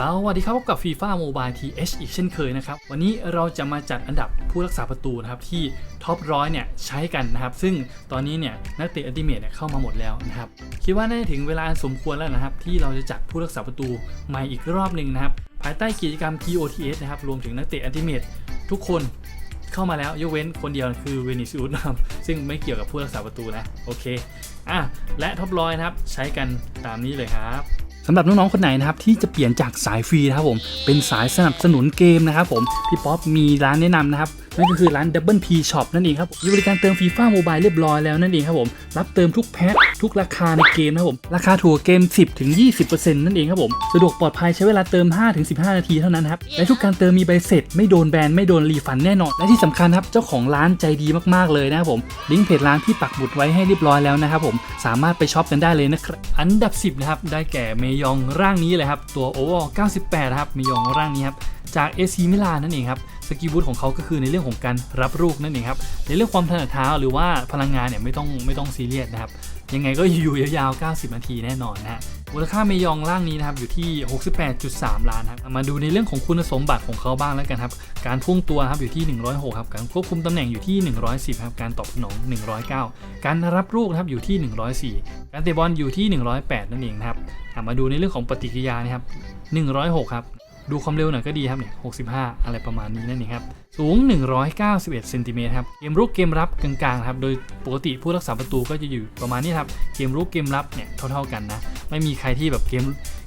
สวัสดีครับพบกับ FIFA Mobile TH อีกเช่นเคยนะครับ วันนี้เราจะมาจัดอันดับผู้รักษาประตูนะครับที่ท็อปร้อยเนี่ยใช้กันนะครับ ซึ่งตอนนี้เนี่ยนักเตะอัลติเมทเนี่ยเข้ามาหมดแล้วนะครับ คิดว่าน่าจะถึงเวลาสมควรแล้วนะครับ ที่เราจะจัดผู้รักษาประตูใหม่อีกรอบหนึ่งนะครับ ภายใต้กิจกรรม TOTS นะครับรวมถึงนักเตะอัลติเมททุกคนเข้ามาแล้วยกเว้นคนเดียวคือเวนิซิอุสนะครับซึ่งไม่เกี่ยวกับผู้รักษาประตูนะโอเคอะและท็อปร้อยนะครับใช้กันตามนี้เลยครับ สำหรับน้องๆคนไหนนะครับที่จะเปลี่ยนจากสายฟรีนะครับผมเป็นสายสนับสนุนเกมนะครับผมพี่ป๊อปมีร้านแนะนำนะครับ นั่นก็คือร้าน Double P Shop นั่นเองครับมีบริการเติมฟีฟ่าโมบายเรียบร้อยแล้วนั่นเองครับผมรับเติมทุกแพ็คทุกราคาในเกมนะครับผมราคาถูกกว่าเกม 10ถึง20%นั่นเองครับผมสะดวกปลอดภัยใช้เวลาเติม 5 ถึง 15 นาทีเท่านั้นครับและทุกการเติมมีใบเสร็จ ไม่โดนแบนไม่โดนรีฟันแน่นอนและที่สำคัญครับเจ้าของร้านใจดีมากๆเลยนะครับผมลิงก์เพจร้านที่ปักหมุดไว้ให้เรียบร้อยแล้วนะครับผมสามารถไปช็อปกันได้เลยนะครับอันดับ 10นะครับได้แก่เมยองร่างนี้เลยครับตัวโอเวอร์98นะครับเมยองร่างนี้ครับ จากเอซีมิลานนั่นเองครับสกิลบูทของเขาก็คือในเรื่องของการรับลูกนั่นเองครับในเรื่องความถนัดเท้าหรือว่าพลังงานเนี่ยไม่ต้องไม่ต้องซีเรียสนะครับยังไงก็อยู่ยาวๆ 90 นาทีแน่นอนนะฮะมูลค่าเมยองร่างนี้นะครับอยู่ที่ 68.3 ล้านครับมาดูในเรื่องของคุณสมบัติของเขาบ้างแล้วกันครับการพุ่งตัวครับอยู่ที่ 106ครับการควบคุมตำแหน่งอยู่ที่ 110ครับการตอบสนอง 109 การรับลูกนะครับอยู่ที่ 104 การเตะบอลอยู่ที่ 108 นั่นเองนะครับอะมาดูในเรื่องของปฏิกิริยานะครับ106 ครับ ดูความเร็วหน่อยก็ดีครับเนี่ย 65 อะไรประมาณนี้นั่นเองครับ สูง 191เซนติเมตรครับ เกมรุกเกมรับกลางๆครับ โดยปกติผู้รักษาประตูก็จะอยู่ประมาณนี้ครับ เกมรุกเกมรับเนี่ยเท่าๆกันนะ ไม่มีใครที่แบบเกม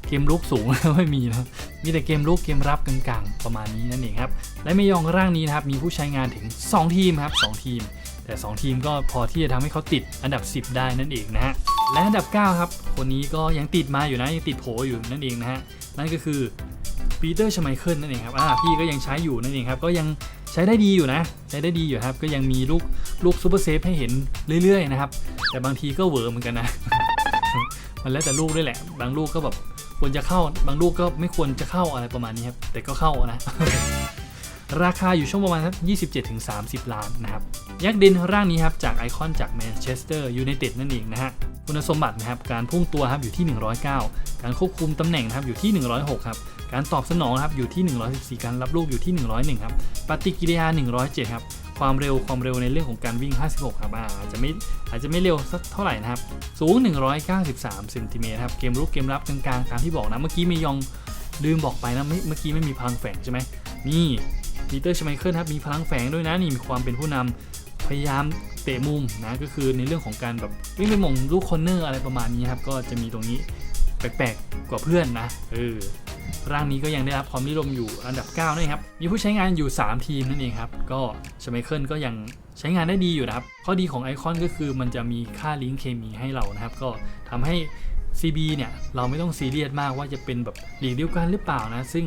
เกมรุกสูง ไม่มีนะ มีแต่เกมรุกเกมรับกลางๆ ประมาณนี้นั่นเองครับ และเมยองร่างนี้นะครับมีผู้ใช้งานถึง 2 ทีมครับ 2 ทีม แต่ 2 ทีมก็พอที่จะทำให้เขาติดอันดับ 10 ได้นั่นเองนะฮะ และอันดับ 9 ครับ คนนี้ก็ยังติดมาอยู่นะยังติดโผอยู่นั่นเองนะฮะ นั่นก็คือ ปีเตอร์ชไมเคิลนั่นเองครับอ่าพี่ก็ยังใช้อยู่นั่นเองครับก็ยังใช้ได้ดีอยู่นะ ใช้ได้ดีอยู่ครับ ก็ยังมีลูกลูกซูเปอร์เซฟให้เห็นเรื่อยๆนะครับ แต่บางทีก็เวอร์เหมือนกันนะ มันแล้วแต่ลูกด้วยแหละ บางลูกก็แบบควรจะเข้า บางลูกก็ไม่ควรจะเข้าอะไรประมาณนี้ครับ แต่ก็เข้านะ ราคาอยู่ช่วงประมาณสัก27-30 ล้านนะครับยักษ์เดนร่างนี้ครับจากไอคอนจากแมนเชสเตอร์ยูไนเต็ดนั่นเองนะฮะคุณสมบัตินะครับการพุ่งตัวครับอยู่ที่ 109 การควบคุมตำแหน่งครับอยู่ที่ 106 ครับ การตอบสนองครับอยู่ที่ 114 การรับลูกอยู่ที่ 101 ครับ ปฏิกิริยา 107 ครับ ความเร็วความเร็วในเรื่องของการวิ่ง 56 ครับอาจจะไม่อาจจะไม่เร็วสักเท่าไหร่นะครับ สูง 193เซนติเมตรครับ เกมรุกเกมรับกลางๆตามที่บอกนะ เมื่อกี้มียองลืมบอกไปนะ เมื่อกี้ไม่มีพลังแฝงใช่ไหมนี่ ปีเตอร์ชไมเคิลครับมีพลังแฝงด้วยนะนี่มีความเป็นผู้นำพยายามเตะมุมนะก็คือในเรื่องของการแบบวิ่งไปม่งลูกคอนเนอร์อะไรประมาณนี้ครับก็จะมีตรงนี้แปลกๆกว่าเพื่อนนะเออร่างนี้ก็ยังได้รับความนิยมอยู่อันดับ9ด้วยครับ มีผู้ใช้งานอยู่ 3 ทีมนั่นเองครับ ก็ชไมเคิลก็ยังใช้งานได้ดีอยู่นะครับ ข้อดีของไอคอนก็คือมันจะมีค่าลิงก์เคมีให้เรานะครับ ก็ทำให้ CB เนี่ยเราไม่ต้องซีเรียสมากว่าจะเป็นแบบหลีกเดียวกันหรือเปล่านะ ซึ่ง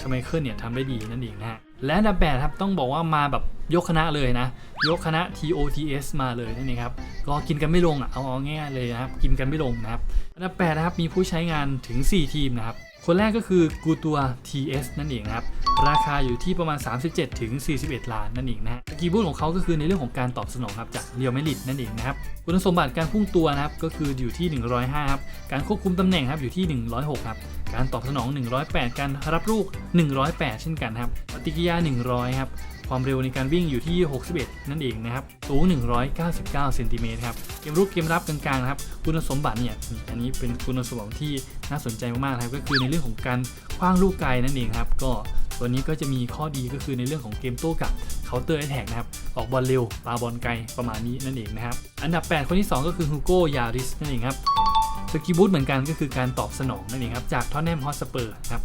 ชไมเคิลเนี่ยทำได้ดีนั่นเองนะฮะ และอันดับแปดครับต้องบอกว่ามาแบบยกคณะเลยนะ ยกคณะ TOTS มาเลยนั่นเองครับก็กินกันไม่ลงอะเอาเอาง่ายเลยนะครับ กินกันไม่ลงนะครับ อันดับแปดนะครับมีผู้ใช้งานถึง 4 ทีมนะครับ คนแรกก็คือกูตัว TS นั่นเองครับ ราคาอยู่ที่ประมาณ 37ถึง41 ล้านนั่นเองนะฮะกีบูทของเขาก็คือในเรื่องของการตอบสนองครับจากเรียวเมลิดนั่นเองนะครับคุณสมบัติการพุ่งตัวนะครับก็คืออยู่ที่ 105ครับการควบคุมตำแหน่งครับอยู่ที่ 106ครับการตอบสนอง 108 การรับลูก 108 เช่นกันครับปฏิกิริยา 100 ครับ ความเร็วในการวิ่งอยู่ที่ 61 นั่นเองนะครับ สูง 199 เซนติเมตรครับ เกมรุกเกมรับกลางๆนะครับ คุณสมบัติเนี่ย อันนี้เป็นคุณสมบัติที่น่าสนใจมากๆนะครับ ก็คือในเรื่องของการคว้างลูกไกลนั่นเองครับ ก็ตัวนี้ก็จะมีข้อดีก็คือในเรื่องของเกมโต้กับ counter attack นะครับ ออกบอลเร็วปาบอลไกลประมาณนี้นั่นเองนะครับ อันดับ 8 คนที่ 2 ก็คือฮูโกยาริสนั่นเองครับ สกิบูทเหมือนกันก็คือการตอบสนองนั่นเองครับจากท็อตแนมฮอสเปอร์ครับ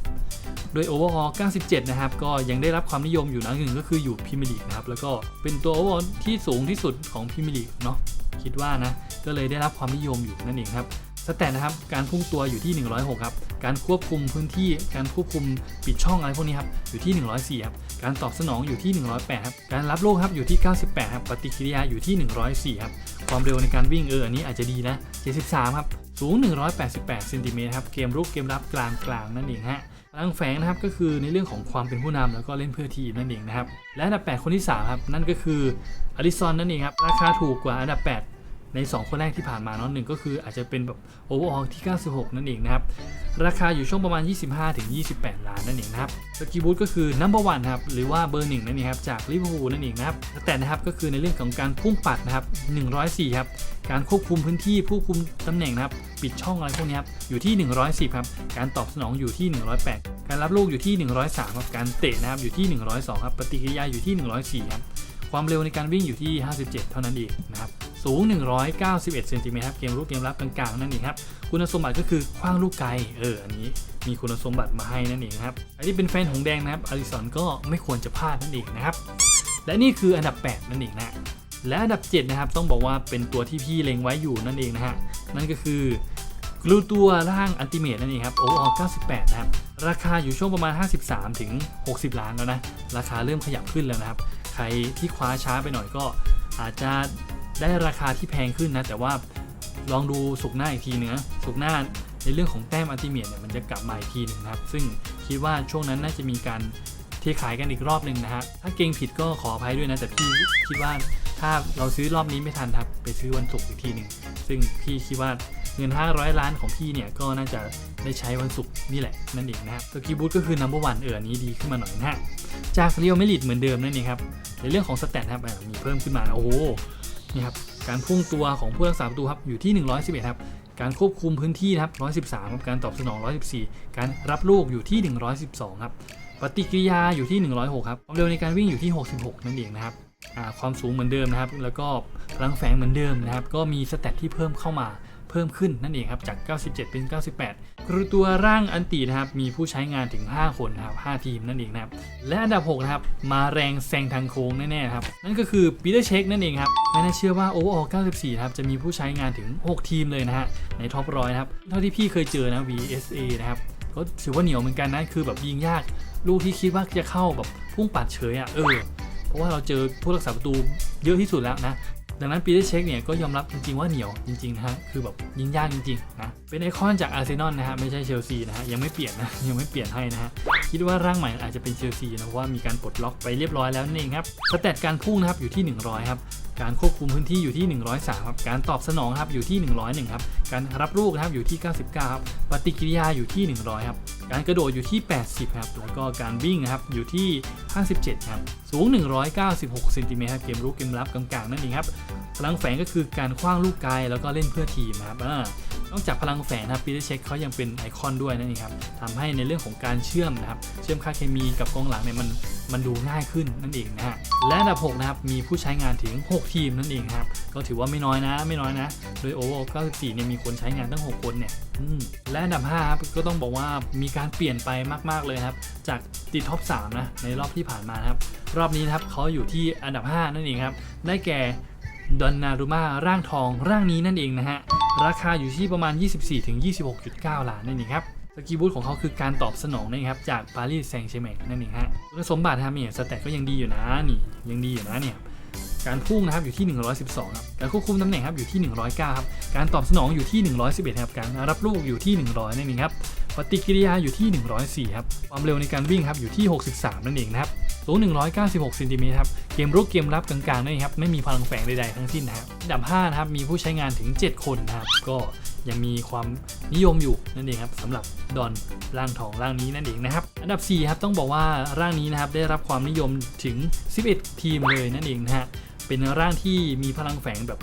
โดย Overall 97 นะครับ ก็ยังได้รับความนิยมอยู่นะหนึ่งก็คืออยู่พรีเมียร์ลีกนะครับ แล้วก็เป็นตัว Overall ที่สูงที่สุดของพรีเมียร์ลีกเนาะคิดว่านะ ก็เลยได้รับความนิยมอยู่นั่นเองครับสแตทนะครับ การพุ่งตัวอยู่ที่ 106 ครับ การควบคุมพื้นที่ การควบคุมปิดช่องอะไรพวกนี้ครับ อยู่ที่ 104 ครับ การตอบสนองอยู่ที่ 108ครับ การรับโลกครับอยู่ที่ 98ครับ ปฏิกิริยาอยู่ที่ 104ครับ ความเร็วในการวิ่งเออ อันนี้อาจจะดีนะ 73 ครับ สูง 188เซนติเมตรครับ เกมรุกเกมรับกลางกลางๆนั่นเองฮะพลังแฝงนะครับก็คือในเรื่องของความเป็นผู้นำแล้วก็เล่นเพื่อทีมนั่นเองนะครับ และอันดับ 8 คนที่ 3 ครับ นั่นก็คืออลิซอนนั่นเองครับ ราคาถูกกว่าอันดับ 8 ใน 2 คนแรกที่ผ่านมาเนาะหนึ่งก็คืออาจจะเป็นแบบโอเวอร์ออที่ 96 นั่นเองนะครับ ราคาอยู่ช่วงประมาณ 25-28 ล้านนั่นเองนะครับสกีบูธก็คือ number one ครับหรือว่าเบอร์หนึ่งนั่นเองครับจากลิเวอร์พูลนั่นเองนะครับแต่นะครับก็คือในเรื่องของการพุ่งปัดนะครับ 104 ครับการควบคุมพื้นที่ควบคุมตำแหน่งนะครับปิดช่องอะไรพวกนี้ครับอยู่ที่ 110 ครับ การตอบสนองอยู่ที่ 108 การรับลูกอยู่ที่ 103 ครับ การเตะนะครับอยู่ที่ 102 ครับ ปฏิกิริยาอยู่ที่ 104 ครับ ความเร็วในการวิ่งอยู่ที่ 57 เท่านั้นเองนะครับสูง 191เซนติเมตรครับเกมรุกเกมรับกลางๆนั่นเองครับคุณสมบัติก็คือคว้างลูกไกลเอออันนี้มีคุณสมบัติมาให้นั่นเองครับใครที่เป็นแฟนหงแดงนะครับอลิสันก็ไม่ควรจะพลาดนั่นเองนะครับและนี่คืออันดับ 8 นั่นเองนะและอันดับ 7 นะครับ ต้องบอกว่าเป็นตัวที่พี่เล็งไว้อยู่นั่นเองนะฮะนั่นก็คือกลูตัวร่างอันติเมตนั่นเองครับโอเวอร์98 นะครับ ราคาอยู่ช่วงประมาณ 53 ถึง 60 ล้านแล้วนะ ราคาเริ่มขยับขึ้นแล้วนะครับ รที่คว้าช้าไปหน่อยก็อาจจะได้ราคาที่แพงขึ้นนะ แต่ว่าลองดูสุกหน้าอีกทีเนื้อสุกหน้าในเรื่องของแต้มอันติเมตเนี่ยมันจะกลับมาอีกทีหนึ่งนะครับ ซึ่งคิดว่าช่วงนั้นน่าจะมีการเทขายกันอีกรอบหนึ่งนะฮะถ้าเก่งผิดก็ขออภัยด้วยนะ แต่พี่คิดว่าถ้าเราซื้อรอบนี้ไม่ทันครับ ไปซื้อวันศุกร์อีกทีหนึ่งซึ่งพี่คิดว่า เงิน 500 ล้านของพี่เนี่ยก็น่าจะได้ใช้วันศุกร์นี่แหละนั่นเองนะครับสกีบูธก็คือ number one เอออันนี้ดีขึ้นมาหน่อยนะฮะจากเรียวไม่ลิดเหมือนเดิมนั่นเองครับในเรื่องของสแตทครับอ่ามีเพิ่มขึ้นมาโอ้โหนี่ครับการพุ่งตัวของผู้รักษาประตูครับอยู่ที่ 111ครับการควบคุมพื้นที่นะครับ113ครับการตอบสนอง 114 การรับลูกอยู่ที่ 112ครับปฏิกิริยาอยู่ที่ 106ครับความเร็วในการวิ่งอยู่ที่ 66 นั่นเองนะครับความสูงเหมือนเดิมนะครับ แล้วก็พลังแฝงเหมือนเดิมนะครับ ก็มีสแตทที่เพิ่มเข้ามา เพิ่มขึ้นนั่นเองครับจาก 97 เป็น 98 คือตัวร่างอันตีนะครับมีผู้ใช้งานถึง 5 คนนะครับ5ทีมนั่นเองนะครับและอันดับ 6 นะครับมาแรงแซงทางโค้งแน่ๆครับนั่นก็คือปีเตอร์เช็คนั่นเองครับไม่น่าเชื่อว่า Overall 94นะครับจะมีผู้ใช้งานถึง 6 ทีมเลยนะฮะในท็อปร้อยนะครับเท่าที่พี่เคยเจอนะ VSA นะครับก็ถือว่าเหนียวเหมือนกันนะคือแบบยิงยาก ลูกที่คิดว่าจะเข้าแบบพุ่งปัดเฉยอะ่ะเออเพราะว่าเราเจอผู้รักษาประตูเยอะที่สุดแล้วนะ ดังนั้นปีเตอร์เช็คเนี่ยก็ยอมรับจริงๆว่าเหนียวจริงๆนะฮะคือแบบยิงยากจริงๆนะเป็นไอคอนจากอาร์เซนอลนะฮะไม่ใช่เชลซีนะฮะยังไม่เปลี่ยนนะยังไม่เปลี่ยนให้นะฮะคิดว่าร่างใหม่อาจจะเป็นเชลซีนะเพราะว่ามีการปลดล็อกไปเรียบร้อยแล้วนั่นเองครับสแตทการพุ่งนะครับอยู่ที่ 100ครับการควบคุมพื้นที่อยู่ที่ 103ครับ การตอบสนองครับอยู่ที่ 101ครับ การรับลูกนะครับอยู่ที่ 99ครับ ปฏิกิริยาอยู่ที่ 100ครับ การกระโดดอยู่ที่ 80 ครับ แล้วก็การวิ่งนะครับอยู่ที่ 57 ครับ สูง 196เซนติเมตรครับเกมรุกเกมรับกลางๆนั่นเองครับพลังแฝงก็คือการคว้างลูกไกลแล้วก็เล่นเพื่อทีมครับอ่า นอกจากพลังแฝงนะครับปีเตอร์เช็คเขายังเป็นไอคอนด้วยนั่นเองครับทำให้ในเรื่องของการเชื่อมนะครับ เชื่อมค่าเคมีกับกองหลังเนี่ยมันมันดูง่ายขึ้นนั่นเองนะฮะ และอันดับ 6 นะครับ มีผู้ใช้งานถึง 6 ทีมนั่นเองครับ ก็ถือว่าไม่น้อยนะ ไม่น้อยนะ โดยโอเวอร์94 เนี่ยมีคนใช้งานตั้ง 6 คนเนี่ยและอันดับ 5 ครับ ก็ต้องบอกว่ามีการเปลี่ยนไปมากๆเลยครับ จากติดท็อป 3 นะ ในรอบที่ผ่านมาครับ รอบนี้นะครับเขาอยู่ที่อันดับ 5 นั่นเองครับ ได้แก่ดอนนารุมาร่างทองร่างนี้นั่นเองนะฮะ ราคาอยู่ที่ประมาณ 24-26.9 ล้านนั่นเองครับสกีบูธของเขาคือการตอบสนองนะครับจากปารีสแซงต์แชร์แมงนั่นเองฮะคุณสมบัตินะครับเนี่ยสแต็กก็ยังดีอยู่นะนี่ยังดีอยู่นะเนี่ยการพุ่งนะครับอยู่ที่ 112ครับการควบคุมตำแหน่งครับอยู่ที่ 109ครับการตอบสนองอยู่ที่ 111ครับการรับลูกอยู่ที่ 100นั่นเองครับ ปฏิกิริยาอยู่ที่ 104 ครับ ความเร็วในการวิ่งครับอยู่ที่ 63 นั่นเองนะครับ สูง 196เซนติเมตรครับ เกมรุกเกมรับกลางๆนั่นเองครับ ไม่มีพลังแฝงใดๆทั้งสิ้นนะครับอันดับ5นะครับ มีผู้ใช้งานถึง 7 คนนะครับ ก็ยังมีความนิยมอยู่นั่นเองครับสำหรับดอนร่างทองร่างนี้นั่นเองนะครับ อันดับ4ครับต้องบอกว่าร่างนี้นะครับได้รับความนิยมถึง 11 ทีมเลยนั่นเองนะฮะ เป็นร่างที่มีพลังแฝงแบบ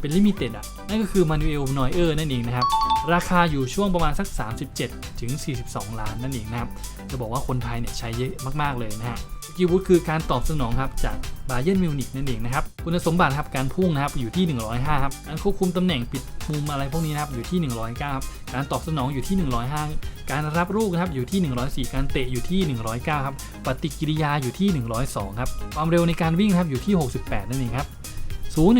เป็นลิมิเต็ดอะ นั่นก็คือมานูเอลนอยเออร์นั่นเองนะครับ ราคาอยู่ช่วงประมาณสัก 37 ถึง 42 ล้านนั่นเองนะครับ จะบอกว่าคนไทยเนี่ยใช้เยอะมากๆเลยนะฮะกิวูดคือการตอบสนองครับจากบาเยนมิวนิกนั่นเองนะครับ คุณสมบัติครับการพุ่งนะครับอยู่ที่ 105 ครับการควบคุมตำแหน่งปิดมุมอะไรพวกนี้นะครับอยู่ที่ 109 ครับการตอบสนองอยู่ที่ 105 การรับลูกนะครับอยู่ที่ 104 การเตะอยู่ที่ 109 ครับปฏิกิริยาอยู่ที่ 102 ครับความเร็วในการวิ่งนะครับอยู่ที่ 68 นั่นเองครับสูง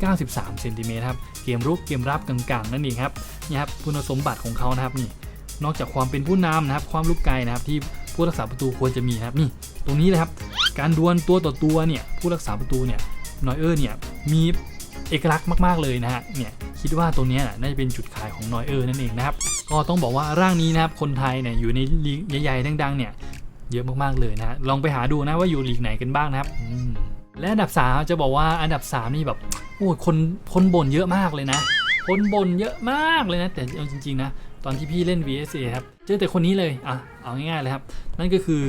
193 เซนติเมตรครับ เกมรุกเกมรับกลางๆนั่นเองครับนี่ครับคุณสมบัติของเขานะครับนี่นอกจากความเป็นผู้นำนะครับ ความลูกไกลนะครับที่ผู้รักษาประตูควรจะมีนะครับนี่ตรงนี้เลยครับ การดวลตัวต่อตัวเนี่ยผู้รักษาประตูเนี่ยนอยเออร์เนี่ยมีเอกลักษณ์มากๆเลยนะฮะเนี่ยคิดว่าตรงนี้น่าจะเป็นจุดขายของนอยเออร์นั่นเองนะครับก็ต้องบอกว่าร่างนี้นะครับคนไทยเนี่ยอยู่ในลีกใหญ่ๆดังๆเนี่ยเยอะมากๆเลยนะฮะลองไปหาดูนะว่าอยู่ลีกไหนกันบ้างนะครับและอันดับ3จะบอกว่าอันดับ 3 นี่แบบ โอ้ยคนคนบ่นเยอะมากเลยนะ คนบ่นเยอะมากเลยนะ แต่เอาจริงๆนะ ตอนที่พี่เล่น VSA ครับ เจอแต่คนนี้เลย อะ เอาง่ายๆเลยครับ นั่นก็คือ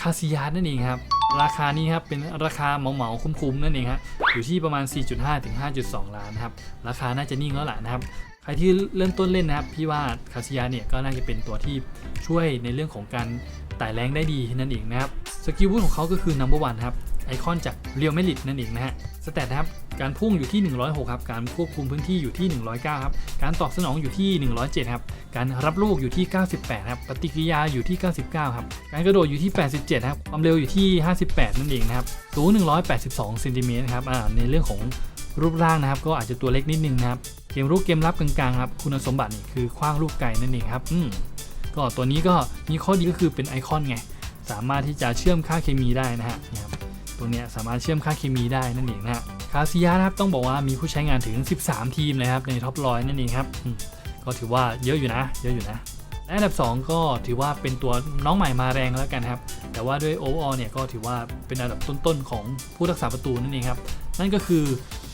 คาซิยานั่นเองครับ ราคานี้ครับ เป็นราคาเหมาๆคุ้มๆนั่นเองครับอยู่ที่ประมาณ 4.5ถึง5.2 ล้านครับ ราคาน่าจะนิ่งแล้วแหละนะครับใครที่เริ่มต้นเล่นนะครับ พี่ว่าคาซิยาเนี่ยก็น่าจะเป็นตัวที่ช่วยในเรื่องของการไต่แรงได้ดีนั่นเองนะครับ สกิลบูทของเขาก็คือ number one ครับ ไอคอนจากเรียวเมลิดนั่นเองนะฮะสเตตนะครับการพุ่งอยู่ที่ 106 ครับ การควบคุมพื้นที่อยู่ที่ 109 ครับ การตอบสนองอยู่ที่ 107 ครับ การรับลูกอยู่ที่ 98 ครับ ปฏิกิริยาอยู่ที่ 99 ครับ การกระโดดอยู่ที่ 87 ครับ ความเร็วอยู่ที่ 58 นั่นเองนะครับสูง 182 เซนติเมตรครับ อ่า ในเรื่องของรูปร่างนะครับ ก็อาจจะตัวเล็กนิดนึงนะครับ เกมรุกเกมรับกลางๆครับ คุณสมบัตินี่คือคว้างลูกไกลนั่นเองครับ อืม ก็ตัวนี้ก็มีข้อดีก็คือเป็นไอคอนไง สามารถที่จะเชื่อมค่าเคมีได้นะฮะ ตัวเนี้ยสามารถเชื่อมค่าเคมีได้นั่นเองนะฮะคาซิยานะครับต้องบอกว่ามีผู้ใช้งานถึง 13 ทีมเลยครับในท็อปร้อยนั่นเองครับก็ถือว่าเยอะอยู่นะ เยอะอยู่นะและอันดับ 2 ก็ถือว่าเป็นตัวน้องใหม่มาแรงแล้วกันครับ แต่ว่าด้วยโอเวอร์เนี่ยก็ถือว่าเป็นอันดับต้นๆของผู้รักษาประตูนั่นเองครับ นั่นก็คือ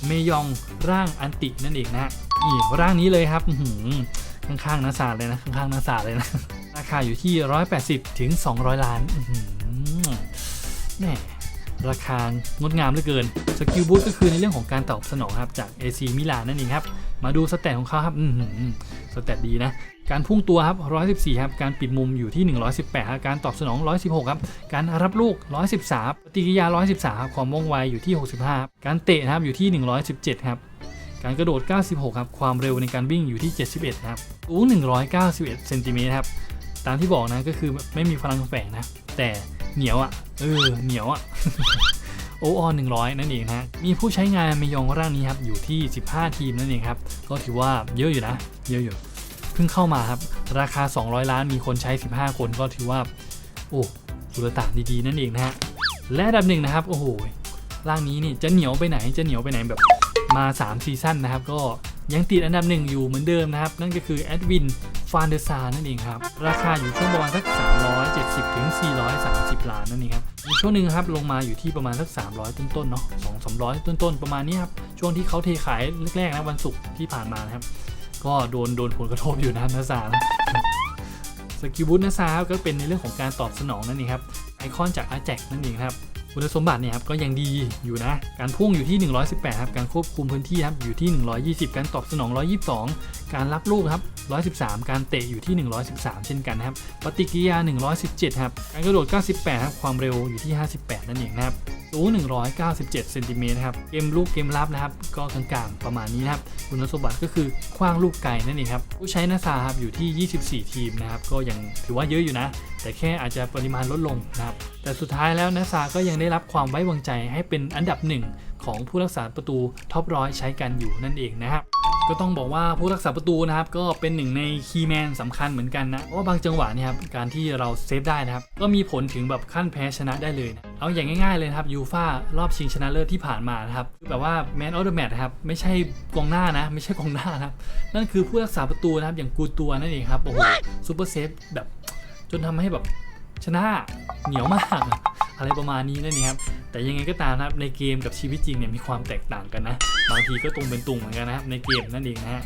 เมยองร่างอันตินั่นเองนะฮะนี่ร่างนี้เลยครับข้างๆนาซาเลยนะข้างๆนาซาเลยนะราคาอยู่ที่ 180ถึง200 ล้านอื้อหือแหม ราคางดงามเหลือเกินสกิลบูทก็คือในเรื่องของการตอบสนองครับจาก AC มิลานนั่นเองครับ มาดูสเตตของเขาครับสเตตดีนะ การพุ่งตัวครับ 114 ครับ การปิดมุมอยู่ที่ 118ครับการตอบสนอง 116 ครับ การรับลูก 113ปฏิกิริยา 113 ครับ ความว่องไวอยู่ที่ 65 การเตะครับอยู่ที่ 117 ครับการกระโดด 96 ครับ ความเร็วในการวิ่งอยู่ที่ 71 นะครับสูง191 เซนติเมตรครับ ตามที่บอกนะ ก็คือไม่มีพลังแฝงนะ แต่ เหนียวอะ่ะ เออ เหนียวอะ่ะโอออน100นั่นเองนะฮะ มีผู้ใช้งานเมยองร่างนี้ครับ อยู่ที่ 15 ทีมนั่นเองครับ ก็ถือว่าเยอะอยู่นะ เยอะอยู่ เพิ่งเข้ามาครับ ราคา 200 ล้านมีคนใช้ 15 คนก็ถือว่า โอ้สุลต่านดีๆ นั่นเองนะฮะ และดับหนึ่งนะครับ โอ้โหร่างนี้นี่จะเหนียวไปไหน จะเหนียวไปไหนแบบมา 3 ซีซั่นนะครับ ก็ ยังติดอันดับหนึ่งอยู่เหมือนเดิมนะครับ นั่นก็คือแอดวินฟานเดอร์ซานั่นเองครับ ราคาอยู่ช่วงประมาณสัก 370 ถึง 430 ล้านนั่นเองครับมีช่วงหนึ่งครับลงมาอยู่ที่ประมาณสัก 300 ต้นๆเนาะ2 300 ต้นๆ ประมาณนี้ครับ ช่วงที่เขาเทขายแรกๆนะวันศุกร์ที่ผ่านมานะครับ ก็โดนโดนผลกระทบอยู่นะนาซานสกิลบูทนาซาก็เป็นในเรื่องของการตอบสนองนั่นเองครับไอคอนจากอาแจกนั่นเองครับ คุณสมบัติเนี่ยครับก็ยังดีอยู่นะ การพุ่งอยู่ที่ 118 ครับ การควบคุมพื้นที่ครับอยู่ที่ 120 การตอบสนอง 122 การรับลูกครับ 113 การเตะอยู่ที่ 113 เช่นกันนะครับ ปฏิกิริยา 117 ครับ การกระโดด 98 ครับ ความเร็วอยู่ที่ 58 นั่นเองนะครับ สูง 197เซนติเมตรครับ เกมลูกเกมรับนะครับ ก็กลางๆประมาณนี้นะครับ คุณสมบัติก็คือคว้างลูกไก่นั่นเองครับ ผู้ใช้นาซาครับอยู่ที่ 24 ทีมนะครับ ก็ยังถือว่าเยอะอยู่นะ แต่แค่อาจจะปริมาณลดลงนะครับ แต่สุดท้ายแล้วนาซาก็ยังได้รับความไว้วางใจให้เป็นอันดับหนึ่งของผู้รักษาประตูท็อปร้อยใช้กันอยู่นั่นเองนะครับก็ต้องบอกว่าผู้รักษาประตูนะครับก็เป็นหนึ่งในคีย์แมนสำคัญเหมือนกันนะเพราะว่าบางจังหวะเนี่ยครับการที่เราเซฟได้นะครับก็มีผลถึงแบบขั้นแพ้ชนะได้เลยนะ เอาอย่างง่ายๆเลยนะครับยูฟารอบชิงชนะเลิศที่ผ่านมานะครับคือแบบว่าแมนออฟเดอะแมตนะครับไม่ใช่กองหน้านะ ไม่ใช่กองหน้านะครับนั่นคือผู้รักษาประตูนะครับอย่างกูตัวนั่นเองครับโอ้โหซูเปอร์เซฟแบบจนทำให้แบบชนะเหนียวมาก อะไรประมาณนี้นั่นเองครับแต่ยังไงก็ตามนะครับในเกมกับชีวิตจริงเนี่ยมีความแตกต่างกันนะบางทีก็ตรงเป็นตุงเหมือนกันนะครับในเกมนั่นเองนะฮะ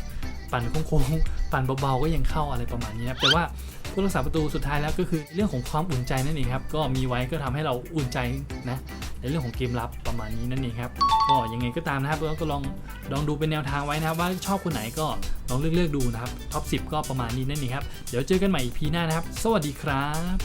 ปั่นโค้งๆปั่นเบาๆก็ยังเข้าอะไรประมาณนี้นะครับแต่ว่าผู้รักษาประตูสุดท้ายแล้วก็คือเรื่องของความอุ่นใจนั่นเองครับก็มีไว้ก็ทำให้เราอุ่นใจนะในเรื่องของเกมรับประมาณนี้นั่นเองครับก็ยังไงก็ตามนะครับก็ลองลองดูเป็นแนวทางไว้นะครับว่าชอบคนไหนก็ลองเลือกๆดูนะครับท็อป10 ก็ประมาณนี้นั่นเองครับเดี๋ยวเจอกันใหม่อีพีหน้านะครับ สวัสดีครับ